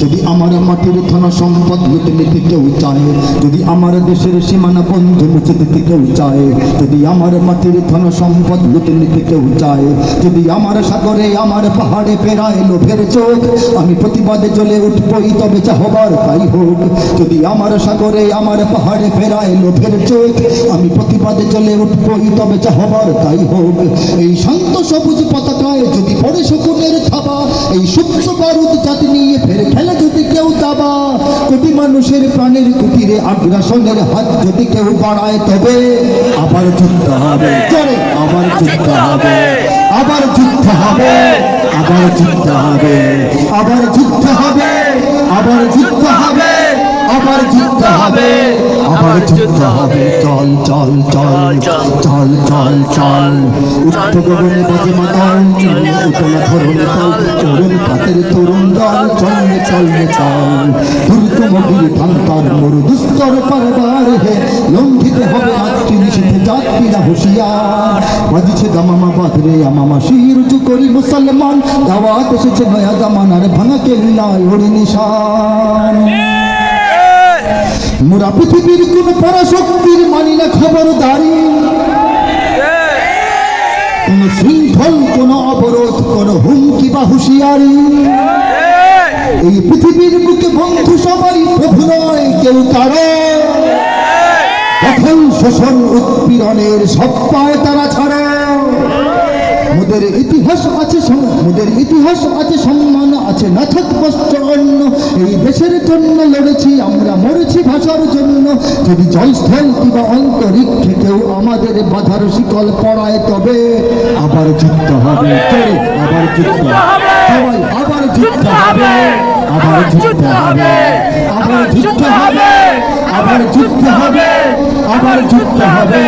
যদি আমার মাটির ধন সম্পদ লুটে নিতে কেউ চায় যদি আমার দেশের সীমানা বন্ধু মুছে দিতে কেউ চায় যদি আমার মাটির ধন সম্পদ লুটে নিতে কেউ চায় যদি আমার সাগরে আমার পাহাড়ে ফেরায় লোভের চোখ, আমি প্রতিবাদে জ্বলে উঠবই তবে যা হবার তাই হোক। যদি আমার সাগরে আমার পাহাড়ে ফেরায় লোভের চোখ, আমি প্রতিবাদে জ্বলে উঠবই তবে যা হবার তাই হোক। এই শান্ত সবুজ পতাকায় পড়ে শকুনের থাবা এই সূক্ষ্ম বারুদ জাতি নিয়ে ফের খেলে যদি কেউ দাবা কোটি মানুষের প্রাণের কুটিরে আগ্রাসনের হাত যদি কেউ বাড়ায় তবে আবার যুদ্ধ হবে। আবার যুদ্ধ হবে। আবার যুদ্ধ হবে। আবার যুদ্ধ হবে। আবার যুদ্ধ হবে। আবার যুদ্ধ হবে। আবার যুদ্ধ হবে আবার যুদ্ধ হবে চল চল চল চল চল চল উত্ত গগনে বাজে মাতাল উতলা ধরনে চল চরণ পাতের তরুণ দল চলনে চলনে চল দ্রুত মবির ঠান্তার মরু দুস্তর পারবার হে লঙ্ঘিত হবে আজকে নিষেধে যাত্রীরা হুঁশিয়ার বাজিছে দামামা বাদরে আমামা শির উঁচু করি মুসলমান দাওয়াত এসেছে নয়া জামানার ভাঙা কেল্লায় ওড়ে নিশান মোরা পৃথিবীর কোন পরাশক্তির মানি না খবরদারি। কোন শৃঙ্খল, কোন অবরোধ, কোন হুমকি বা হুঁশিয়ারি। এই পৃথিবীর বুকে বন্ধু সবাই প্রভু নয়, কেউ তারা কখন শোষণ উৎপীড়নের সব পায় তারা ছাড়া। মোদের ইতিহাস আছে সম- ইতিহাস আছে সম্মান আছে। নাথক কষ্ট অন্য এই দেশের জন্য লড়েছি আমরা মরেছি ভাষার জন্য। যদি জলস্থল কিংবা অন্তরিক্ষে কেউ আমাদের বাধার শিকল পড়ায় তবে আবার যুক্ত হবে। আবার যুক্ত সবাই আবার যুদ্ধ হবে। আবার যুদ্ধ হবে। আবার যুদ্ধ হবে। আবার যুক্ত হবে। আবার যুক্ত হবে।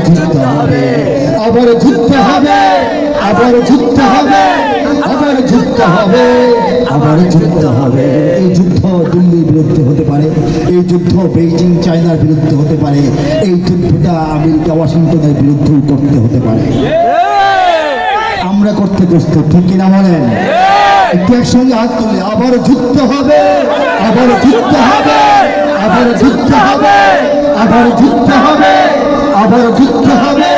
যুদ্ধ হবে। আবার যুদ্ধ হবে। আবার যুদ্ধ হবে। আবার যুদ্ধ হবে। আবার যুদ্ধ হবে। এই যুদ্ধ দিল্লির বিরুদ্ধে হতে পারে। এই যুদ্ধ বেইজিং, চায়নার বিরুদ্ধে হতে পারে। এই যুদ্ধটা আমেরিকা, ওয়াশিংটনের বিরুদ্ধেও করতে হতে পারে। আমরা করতে প্রস্তুত, ঠিক কিনা বলেন? একটু একসঙ্গে হাত তুলে আবার যুদ্ধ হবে। আবার যুদ্ধ হবে। আবার যুদ্ধ হবে। আবার যুদ্ধ হবে। আবার যুদ্ধ হবে।